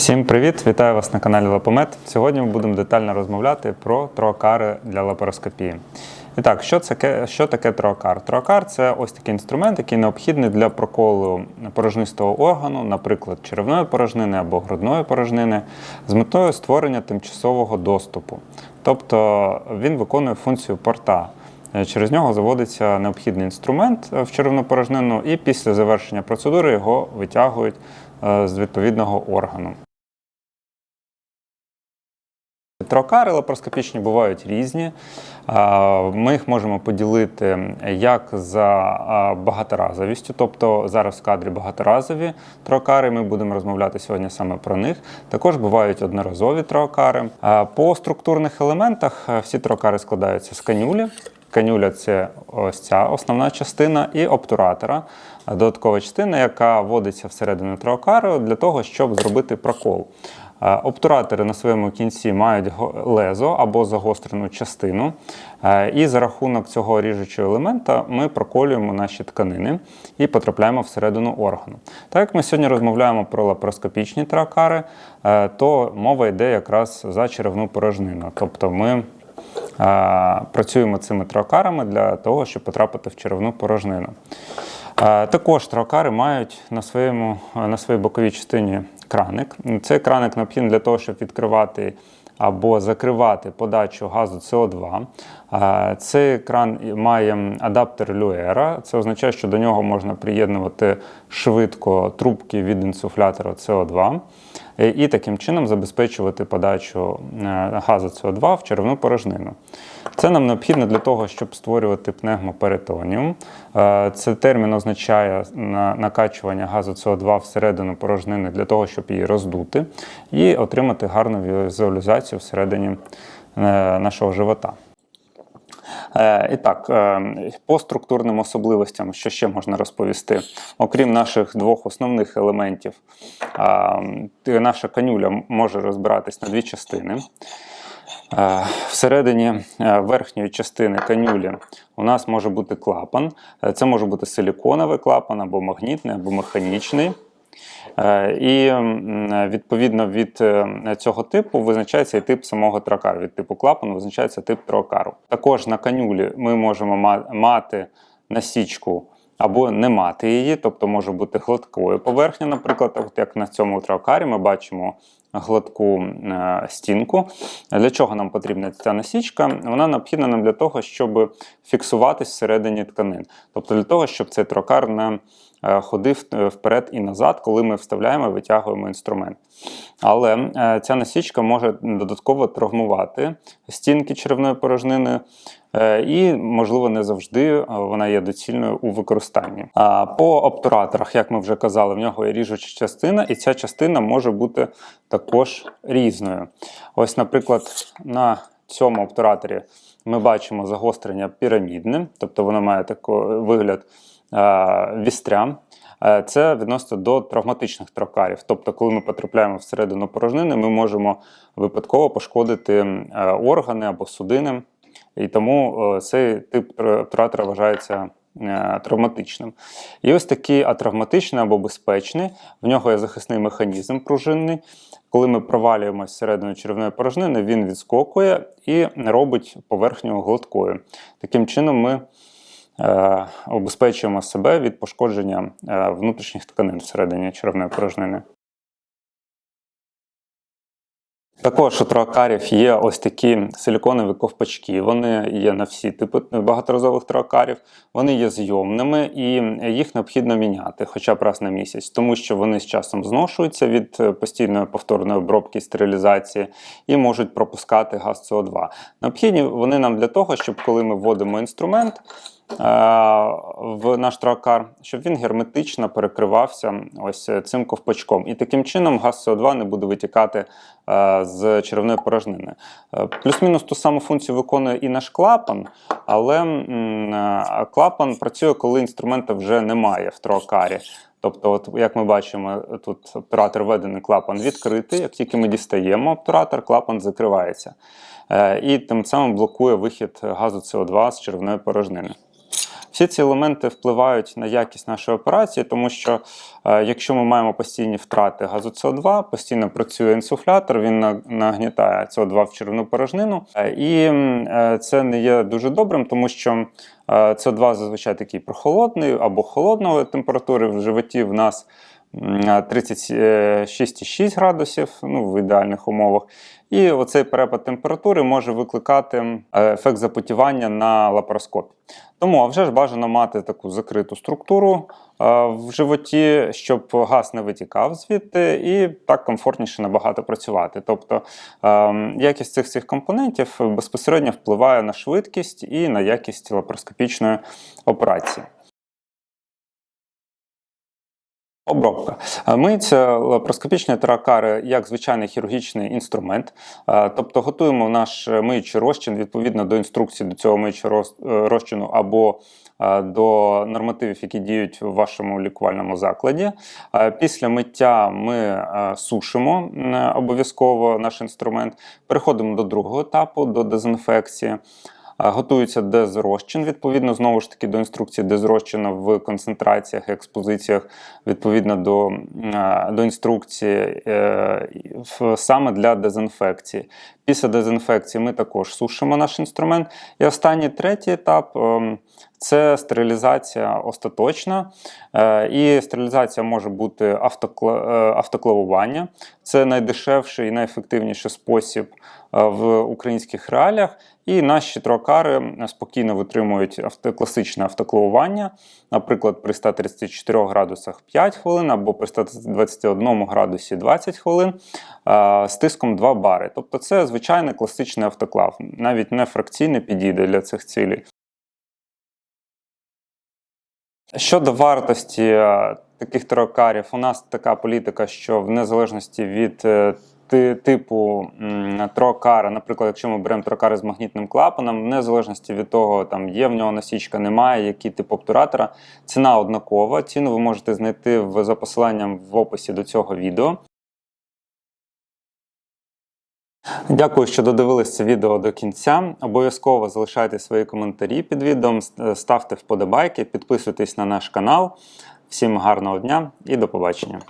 Всім привіт! Вітаю вас на каналі Лапомет. Сьогодні ми будемо детально розмовляти про троакари для лапароскопії. І так, що, це, що таке троакар? Троакар це ось такий інструмент, який необхідний для проколу порожнистого органу, наприклад, черевної порожнини або грудної порожнини, з метою створення тимчасового доступу. Тобто він виконує функцію порта. Е, Через нього заводиться необхідний інструмент е, в черевну порожнину, і після завершення процедури його витягують е, з відповідного органу. Трокари лапароскопічні бувають різні. Ми їх можемо поділити як за багаторазовістю, тобто зараз в кадрі багаторазові трокари. Ми будемо розмовляти сьогодні саме про них. Також бувають одноразові трокари. По структурних елементах всі трокари складаються з канюлі. Канюля це ось ця основна частина, і обтуратора, додаткова частина, яка вводиться всередину троакару для того, щоб зробити прокол. Е, Обтуратори на своєму кінці мають лезо або загострену частину, Е, і за рахунок цього ріжучого елемента ми проколюємо наші тканини і потрапляємо всередину органу. Так як ми сьогодні розмовляємо про лапароскопічні тракари, е, то мова йде якраз за черевну порожнину. Тобто ми працюємо цими тракарами для того, щоб потрапити в черевну порожнину. Також тракари мають на, своєму, на своїй боковій частині краник. Цей краник необхідний для того, щоб відкривати або закривати подачу газу СО2. Е, Цей кран має адаптер Люера. Це означає, що до нього можна приєднувати швидко трубки від інсуфлятора СО2 і- таким чином забезпечувати подачу е, газу СО2 в черевну порожнину. Це нам необхідно для того, щоб створювати пневмоперитоніум. Е, Це термін означає накачування газу СО2 всередину порожнини для того, щоб її роздути і отримати гарну візуалізацію всередині е, нашого живота. Е, І так, е, по структурним особливостям, що ще можна розповісти, окрім наших двох основних елементів, наша канюля може розбиратись на дві частини. Е, Всередині верхньої частини канюлі у нас може бути клапан. Це може бути силіконовий клапан або магнітний, або механічний. Е, І відповідно від е, цього типу визначається і тип самого тракару. Від типу клапану визначається тип тракару. Також на канюлі ми можемо мати насічку або не мати її, тобто може бути гладкою поверхня, наприклад, як на цьому тракарі ми бачимо гладку е, стінку. Для чого нам потрібна ця насічка? Вона необхідна нам для того, щоб фіксуватись всередині тканин. Тобто для того, щоб цей трокар не ходив е, вперед і назад, коли ми вставляємо і витягуємо інструмент. Але е, ця насічка може додатково травмувати стінки черевної порожнини. е, І, можливо, не завжди е, вона є доцільною у використанні. А по обтураторах, як ми вже казали, в нього є ріжуча частина, і ця частина може бути також різною. Ось, наприклад, на цьому обтураторі ми бачимо загострення пірамідне, тобто воно має такий вигляд е, вістря. Е, Це відносно до травматичних тракарів. Тобто, коли ми потрапляємо всередину порожнини, ми можемо випадково пошкодити е, органи або судини. І тому е, цей тип тр- обтуратора вважається е, травматичним. І ось такий атравматичний або безпечний. В нього є захисний механізм пружинний. Коли ми провалюємося всередину черевної порожнини, він відскокує і робить поверхню гладкою. Таким чином, ми е, обезпечуємо себе від пошкодження е, внутрішніх тканин всередині черевної порожнини. Також у тракарів є ось такі силіконові ковпачки. Вони є на всі типи багаторазових тракарів. Вони є зйомними і їх необхідно міняти хоча б раз на місяць, тому що вони з часом зношуються від е, постійної повторної обробки і стерилізації і можуть пропускати газ СО2. Необхідні вони нам для того, щоб коли ми вводимо інструмент. Е, В наш тракар, щоб він герметично перекривався ось цим ковпачком. І таким чином газ СО2 не буде витікати е, з черевної порожнини. Е, Плюс-мінус ту саму функцію виконує і наш клапан, але е, клапан працює, коли інструмента вже немає в тракарі. Тобто, от, як ми бачимо, тут обтуратор введений клапан відкритий. Як тільки ми дістаємо обтуратор, клапан закривається. Е, І тим самим блокує вихід газу СО2 з черевної порожнини. Всі ці елементи впливають на якість нашої операції, тому що е, якщо ми маємо постійні втрати газу СО2, постійно працює інсуфлятор, він нагнітає СО2 в червну порожнину, Е, і е, це не є дуже добрим, тому що е, СО2 зазвичай такий прохолодний або холодної температури в животі в нас. 36,6 градусів ну, в ідеальних умовах. І оцей перепад температури може викликати ефект запотівання на лапароскопі. Тому вже ж бажано мати таку закриту структуру е, в животі, щоб газ не витікав звідти, і так комфортніше набагато працювати. Тобто е, якість цих всіх компонентів безпосередньо впливає на швидкість і на якість лапароскопічної операції. Обробка. Е, Миється лапароскопічні тракари як звичайний хірургічний інструмент. Е, Тобто готуємо наш миючий розчин відповідно до інструкції до цього миючого е, розчину або е, до нормативів, які діють в вашому лікувальному закладі. Е, Після миття ми е, сушимо обов'язково наш інструмент. Переходимо до другого етапу, до дезінфекції. Е, Готується дезрозчин, відповідно, знову ж таки до інструкції дезрозчину в концентраціях експозиціях, відповідно до, е, до інструкції е, саме для дезінфекції. Після дезінфекції ми також сушимо наш інструмент. І останній третій етап ем, це стерилізація остаточна. Е, І стерилізація може бути автокла- е, автоклавування. Це найдешевший і найефективніший спосіб е, в українських реаліях. І наші трокари спокійно витримують авто, класичне автоклавування, наприклад, при 134 градусах 5 хвилин або при 121 градусі 20 хвилин е, з тиском 2 бари. Тобто це звичайний класичний автоклав, навіть не фракційний підійде для цих цілей. Щодо вартості е, таких трокарів, у нас така політика, що в незалежності від е, типу трокара, наприклад, якщо ми беремо трокари з магнітним клапаном, в незалежності від того, там є в нього насічка, немає, який тип обтуратора, ціна однакова. Ціну ви можете знайти в, за посиланням в описі до цього відео. Дякую, що додивились це відео до кінця. Обов'язково залишайте свої коментарі під відео, ставте вподобайки, підписуйтесь на наш канал. Всім гарного дня і до побачення.